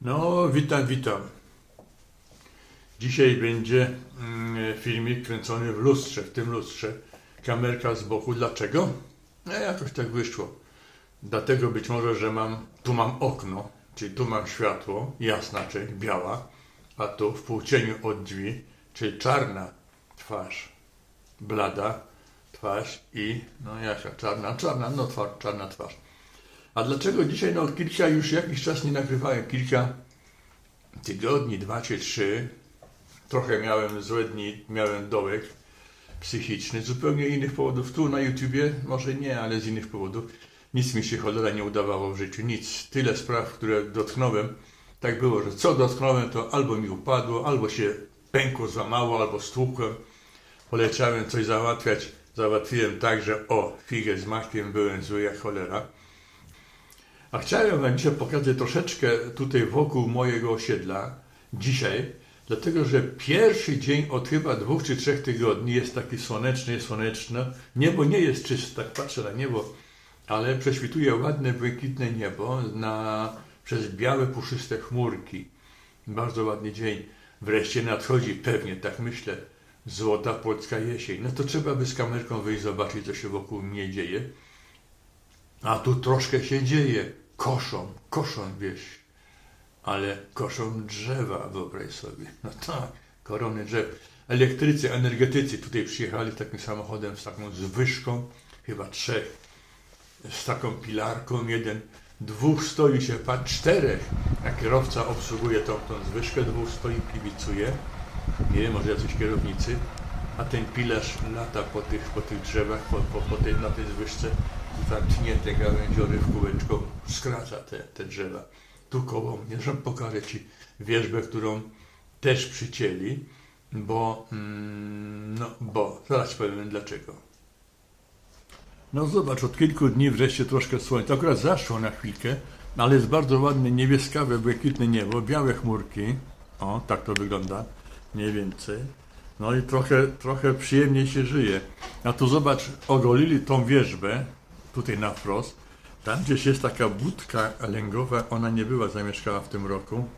No, witam, witam. Dzisiaj będzie mm, filmik kręcony w lustrze, w tym lustrze. Kamerka z boku. Dlaczego? No, jakoś tak wyszło. Dlatego być może, że mam, tu mam okno, czyli tu mam światło, jasna część, biała, a tu w półcieniu od drzwi, czyli czarna twarz, blada twarz i, no jaka, czarna, czarna, no twarz, czarna twarz. A dlaczego dzisiaj? No kilka już jakiś czas nie nagrywałem, kilka tygodni, dwa czy trzy. Trochę miałem złe dni, miałem dołek psychiczny, zupełnie innych powodów. Tu na YouTubie może nie, ale z innych powodów. Nic mi się cholera nie udawało w życiu, nic. Tyle spraw, które dotknąłem. Tak było, że co dotknąłem, to albo mi upadło, albo się pękło, złamało, albo stłukłem. Poleciałem coś załatwiać. Załatwiłem tak, że o, figę z makiem, byłem zły jak cholera. A chciałem Wam dzisiaj pokazać troszeczkę tutaj wokół mojego osiedla dzisiaj, dlatego że pierwszy dzień od chyba dwóch czy trzech tygodni jest taki słoneczny, słoneczny. Niebo nie jest czyste, tak patrzę na niebo, ale prześwituje ładne, błękitne niebo na, przez białe, puszyste chmurki. Bardzo ładny dzień. Wreszcie nadchodzi, pewnie, tak myślę, złota polska jesień. No to trzeba by z kamerką wyjść zobaczyć, co się wokół mnie dzieje. A tu troszkę się dzieje. Koszą, koszą wieś. Ale koszą drzewa, wyobraź sobie. No tak, korony drzew. Elektrycy, energetycy tutaj przyjechali takim samochodem z taką zwyżką, chyba trzech, z taką pilarką, jeden, dwóch stoi się, pan czterech, a kierowca obsługuje tą, tą zwyżkę, dwóch stoi, kibicuje, nie wiem, może jacyś kierownicy, a ten pilarz lata po tych, po tych drzewach, po, po, po tej, na tej zwyżce i tam tnie te gałęziory w kółeczko, skraca te, te drzewa. Tu koło mnie, żeby pokażę Ci wierzbę, którą też przycięli, bo, mm, no, bo, zaraz powiem dlaczego. No zobacz, od kilku dni wreszcie troszkę słońca, akurat zaszło na chwilkę, ale jest bardzo ładne niebieskawe, błękitne niebo, białe chmurki, o, tak to wygląda, mniej więcej. No i trochę, trochę przyjemniej się żyje. A tu zobacz, ogolili tą wierzbę, tutaj na wprost. Tam gdzieś jest taka budka lęgowa, ona nie była zamieszkała w tym roku.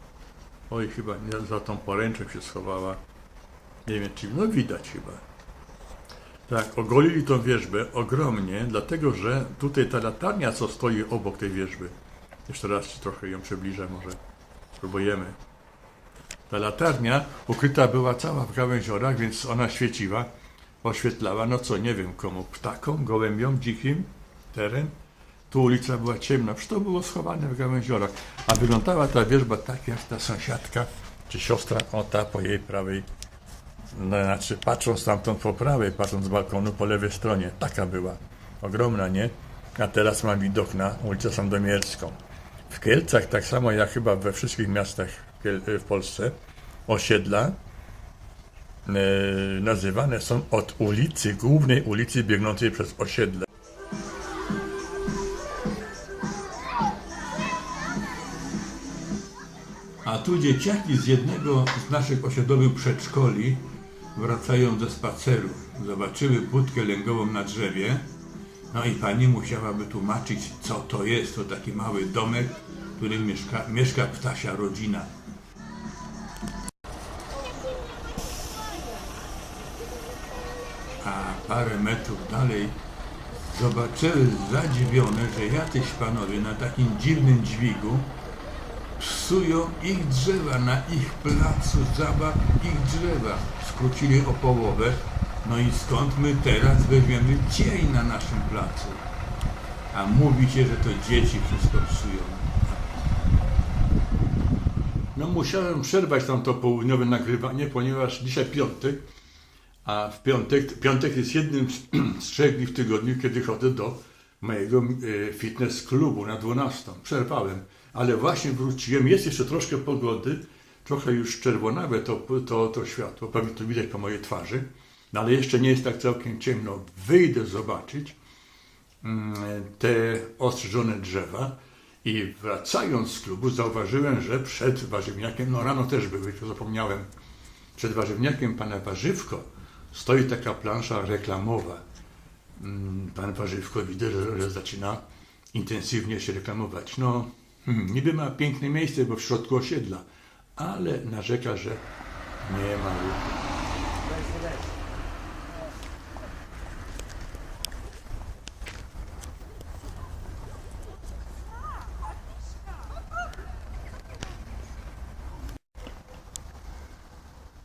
Oj, chyba nie, za tą poręczą się schowała. Nie wiem, czy no widać chyba. Tak, ogolili tą wierzbę ogromnie, dlatego że tutaj ta latarnia, co stoi obok tej wierzby. Jeszcze raz ci trochę ją przybliżę, może spróbujemy. Ta latarnia ukryta była cała w gałęziorach, więc ona świeciła, oświetlała, no co, nie wiem komu, ptakom, gołębiom, dzikim, teren. Tu ulica była ciemna, przecież to było schowane w gałęziorach. A wyglądała ta wierzba tak jak ta sąsiadka, czy siostra, o ta po jej prawej, no, znaczy patrząc stamtąd po prawej, patrząc z balkonu po lewej stronie, taka była. Ogromna, nie? A teraz mam widok na ulicę Sandomierską. W Kielcach, tak samo jak chyba we wszystkich miastach w Polsce, osiedla e, nazywane są od ulicy, głównej ulicy biegnącej przez osiedle. A tu dzieciaki z jednego z naszych osiedlowych przedszkoli wracają ze spaceru. Zobaczyły budkę lęgową na drzewie. No i pani musiałaby tłumaczyć, co to jest. To taki mały domek, w którym mieszka, mieszka ptasia rodzina. A parę metrów dalej zobaczyły zadziwione, że jacyś panowie na takim dziwnym dźwigu psują ich drzewa, na ich placu zabaw ich drzewa. Skrócili o połowę. No i skąd my teraz weźmiemy cień na naszym placu? A mówi się, że to dzieci wszystko psują. No musiałem przerwać tam to południowe nagrywanie, ponieważ dzisiaj piątek, a w piątek, piątek jest jednym z, z trzech dni w tygodniu, kiedy chodzę do mojego e, fitness klubu na 12. Przerwałem, ale właśnie wróciłem. Jest jeszcze troszkę pogody, trochę już czerwonawe to, to, to światło, pewnie to widać po mojej twarzy, no ale jeszcze nie jest tak całkiem ciemno. Wyjdę zobaczyć mm, te ostrzyżone drzewa i wracając z klubu zauważyłem, że przed warzywniakiem, no rano też były, to zapomniałem, przed warzywniakiem pana Warzywko stoi taka plansza reklamowa. Mm, Pan Warzywko widzę, że, zaczyna intensywnie się reklamować. No, niby ma piękne miejsce, bo w środku osiedla, ale narzeka, że nie ma ruchu.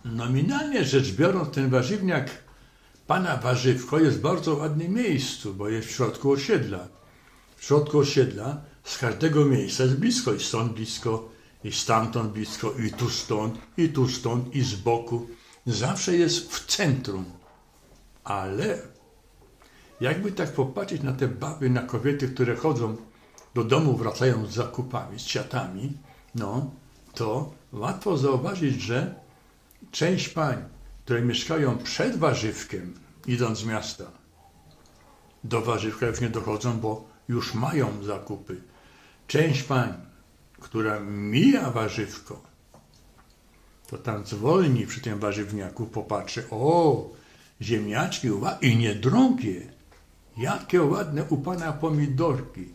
Nominalnie rzecz biorąc, ten warzywniak pana Warzywko jest w bardzo ładnym miejscu, bo jest w środku osiedla. W środku osiedla z każdego miejsca jest blisko, i stąd blisko, i stamtąd blisko, i tu stąd, i tu stąd, i z boku. Zawsze jest w centrum. Ale jakby tak popatrzeć na te baby, na kobiety, które chodzą do domu, wracają z zakupami, z ciatami, no, to łatwo zauważyć, że część pań, które mieszkają przed warzywkiem, idąc z miasta, do warzywka już nie dochodzą, bo już mają zakupy. Część pań, która mija warzywko, to tam zwolni przy tym warzywniaku, popatrzy, o, ziemniaczki i niedrogie, jakie ładne u pana pomidorki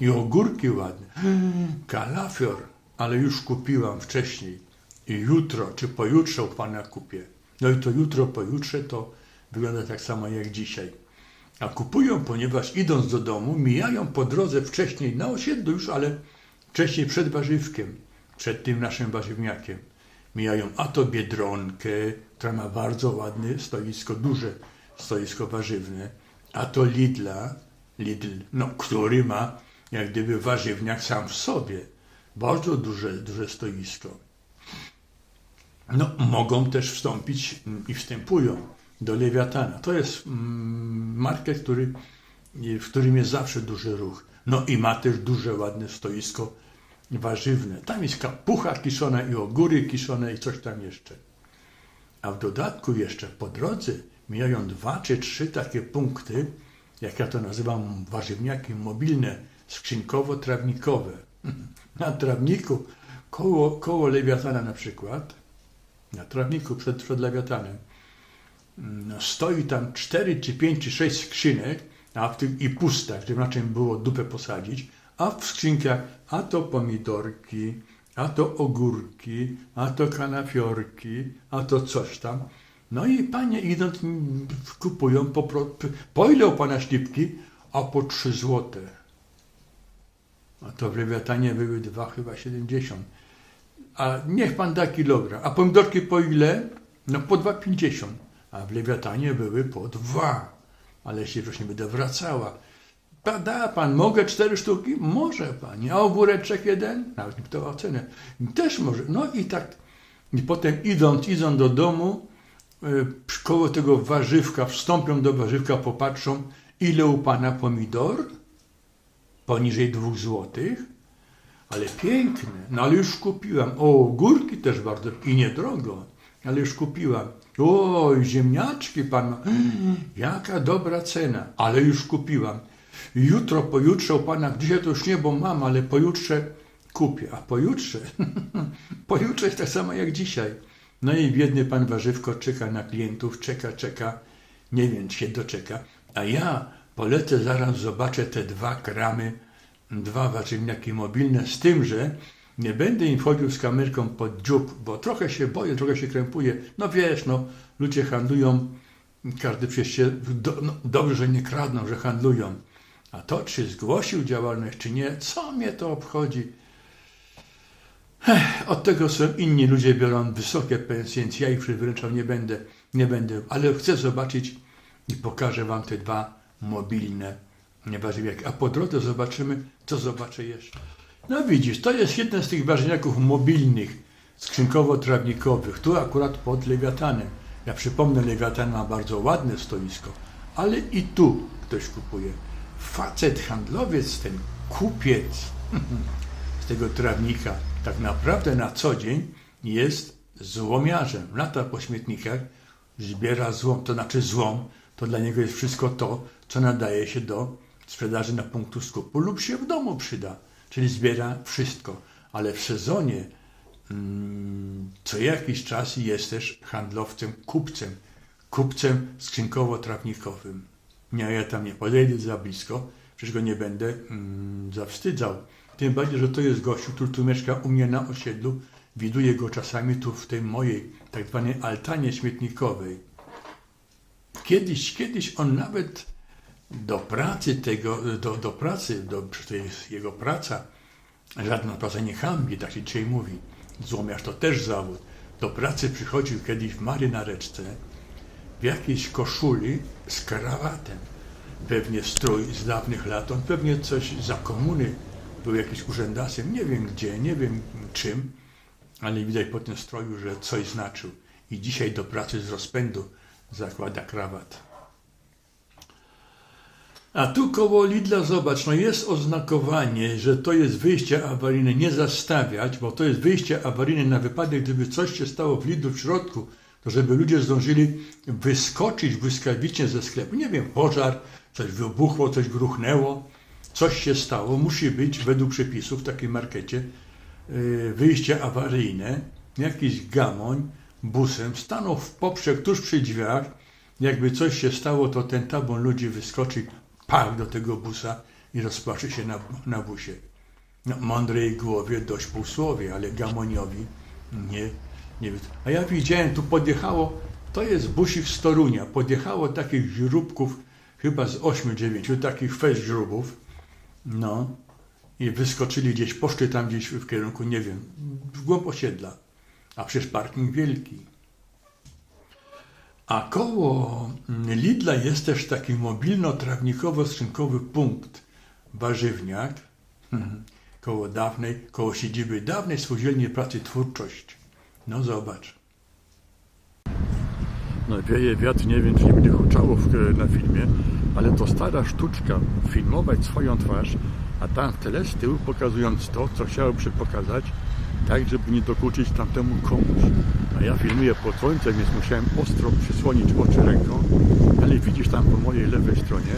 i ogórki ładne, kalafior, ale już kupiłam wcześniej i jutro czy pojutrze u pana kupię. No i to jutro, pojutrze to wygląda tak samo jak dzisiaj. A kupują, ponieważ idąc do domu, mijają po drodze wcześniej na osiedlu już, ale wcześniej przed warzywkiem, przed tym naszym warzywniakiem. Mijają a to Biedronkę, która ma bardzo ładne stoisko, duże stoisko warzywne, a to Lidla, Lidl, no, który ma jak gdyby warzywniak sam w sobie. Bardzo duże, duże stoisko. No, mogą też wstąpić i wstępują do Lewiatana. To jest mm, market, który, w którym jest zawsze duży ruch. No i ma też duże, ładne stoisko warzywne. Tam jest kapucha kiszona i ogóry kiszone i coś tam jeszcze. A w dodatku jeszcze po drodze mijają dwa czy trzy takie punkty, jak ja to nazywam, warzywniaki mobilne, skrzynkowo-trawnikowe. Na trawniku koło, koło Lewiatana na przykład, na trawniku przed, przed Lewiatanem, stoi tam cztery, czy pięć, czy sześć skrzynek a w tych, i pusta, gdzie na czym było dupę posadzić, a w skrzynkach a to pomidorki, a to ogórki, a to kanafiorki, a to coś tam. No i panie idąc kupują po, po ile u pana ślipki? A po trzy złote. A to w Lewiatanie były dwa chyba siedemdziesiąt. A niech pan da kilogram. A pomidorki po ile? No po dwa pięćdziesiąt a w Lewiatanie były po dwa. Ale jeśli już nie będę wracała, da pan, mogę cztery sztuki? Może pani. A ogóreczek jeden? Nawet nie pytała cenę. Też może. No i tak. I potem idąc, idą do domu, yy, koło tego warzywka, wstąpią do warzywka, popatrzą, ile u pana pomidor? Poniżej dwóch złotych. Ale piękne. No ale już kupiłam. O, górki też bardzo i niedrogo, ale już kupiłam. Oj, ziemniaczki pan ma. Jaka dobra cena, ale już kupiłam. Jutro, pojutrze u pana, dzisiaj to już nie, bo mam, ale pojutrze kupię. A pojutrze? pojutrze jest tak samo jak dzisiaj. No i biedny pan warzywko czeka na klientów, czeka, czeka. Nie wiem, czy się doczeka. A ja polecę zaraz, zobaczę te dwa kramy, dwa warzywniaki mobilne, z tym, że nie będę im wchodził z kamerką pod dziób, bo trochę się boję, trochę się krępuję. No wiesz, no, ludzie handlują, każdy przecież się, do, no, dobrze, że nie kradną, że handlują. A to, czy zgłosił działalność, czy nie, co mnie to obchodzi? Ech, od tego są inni ludzie biorą wysokie pensje, więc ja ich przywręczał nie będę, nie będę, ale chcę zobaczyć i pokażę wam te dwa mobilne, nieważne jak. A po drodze zobaczymy, co zobaczę jeszcze. No widzisz, to jest jeden z tych warzywniaków mobilnych, skrzynkowo-trawnikowych. Tu akurat pod Lewiatanem. Ja przypomnę, Lewiatan ma bardzo ładne stoisko, ale i tu ktoś kupuje. Facet handlowiec, ten kupiec z tego trawnika, tak naprawdę na co dzień jest złomiarzem. Lata po śmietnikach, zbiera złom, to znaczy złom, to dla niego jest wszystko to, co nadaje się do sprzedaży na punktu skupu lub się w domu przyda czyli zbiera wszystko. Ale w sezonie mm, co jakiś czas jest też handlowcem, kupcem, kupcem skrzynkowo-trawnikowym. Nie, ja tam nie podejdę za blisko, przecież go nie będę mm, zawstydzał. Tym bardziej, że to jest gościu, który tu mieszka u mnie na osiedlu. Widuję go czasami tu w tej mojej tak zwanej altanie śmietnikowej. Kiedyś, kiedyś on nawet do pracy tego, do, do pracy, do, to jest jego praca, żadna praca nie hambi, tak się dzisiaj mówi. Złomiarz to też zawód. Do pracy przychodził kiedyś w marynareczce, w jakiejś koszuli z krawatem. Pewnie strój z dawnych lat, on pewnie coś za komuny był jakiś urzędasem, nie wiem gdzie, nie wiem czym, ale widać po tym stroju, że coś znaczył. I dzisiaj do pracy z rozpędu zakłada krawat. A tu koło Lidla zobacz, no jest oznakowanie, że to jest wyjście awaryjne, nie zastawiać, bo to jest wyjście awaryjne na wypadek, gdyby coś się stało w Lidlu w środku, to żeby ludzie zdążyli wyskoczyć błyskawicznie ze sklepu. Nie wiem, pożar, coś wybuchło, coś gruchnęło, coś się stało, musi być według przepisów w takiej markecie yy, wyjście awaryjne, jakiś gamoń busem stanął w poprzek tuż przy drzwiach, jakby coś się stało, to ten tabun ludzi wyskoczy pach do tego busa i rozpłacze się na, na busie. No, mądrej głowie dość półsłowie, ale gamoniowi nie, nie. A ja widziałem, tu podjechało, to jest busik z Torunia, podjechało takich źróbków, chyba z 8-9, takich fest źróbów, no, i wyskoczyli gdzieś, poszli tam gdzieś w kierunku, nie wiem, w głąb osiedla, a przecież parking wielki. A koło Lidla jest też taki mobilno-trawnikowo-skrzynkowy punkt, warzywniak, koło dawnej, koło siedziby dawnej spółdzielni pracy twórczość. No zobacz. No wieje wiatr, nie wiem czy nie będzie huczało na filmie, ale to stara sztuczka, filmować swoją twarz, a tam w tyle z tyłu pokazując to, co chciałby pokazać, tak żeby nie dokuczyć tamtemu komuś. A ja filmuję pod słońcem, więc musiałem ostro przysłonić oczy ręką, ale widzisz tam po mojej lewej stronie,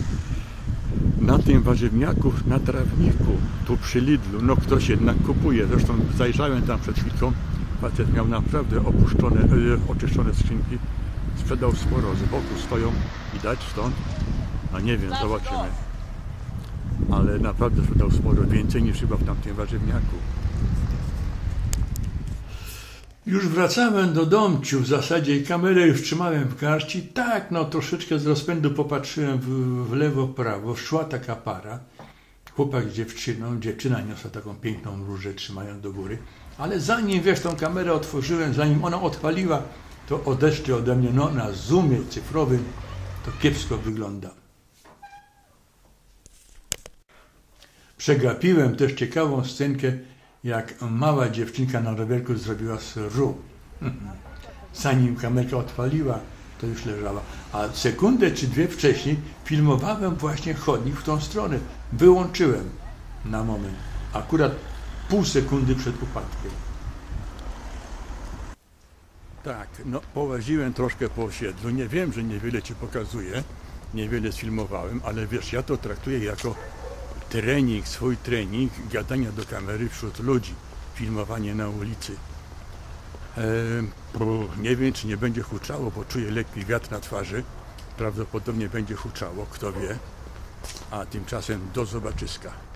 na tym warzywniaku, na trawniku, tu przy Lidlu, no ktoś jednak kupuje. Zresztą zajrzałem tam przed chwilką, facet miał naprawdę opuszczone, e, oczyszczone skrzynki, sprzedał sporo, z boku stoją, widać stąd, a nie wiem, zobaczymy. Ale naprawdę sprzedał sporo, więcej niż chyba w tamtym warzywniaku. Już wracałem do domciu w zasadzie i kamerę już trzymałem w garści. Tak, no troszeczkę z rozpędu popatrzyłem w, w lewo, prawo. Szła taka para. Chłopak z dziewczyną. Dziewczyna niosła taką piękną różę, trzymając do góry. Ale zanim, wiesz, tą kamerę otworzyłem, zanim ona odpaliła, to odeszli ode mnie, no na zoomie cyfrowym to kiepsko wygląda. Przegapiłem też ciekawą scenkę, jak mała dziewczynka na rowerku zrobiła sru. Zanim kamerka odpaliła, to już leżała. A sekundę czy dwie wcześniej filmowałem właśnie chodnik w tą stronę. Wyłączyłem na moment. Akurat pół sekundy przed upadkiem. Tak, no połaziłem troszkę po osiedlu. Nie wiem, że niewiele ci pokazuję, niewiele sfilmowałem, ale wiesz, ja to traktuję jako trening, swój trening gadania do kamery wśród ludzi, filmowanie na ulicy. E, nie wiem, czy nie będzie huczało, bo czuję lekki wiatr na twarzy. Prawdopodobnie będzie huczało, kto wie. A tymczasem do zobaczyska.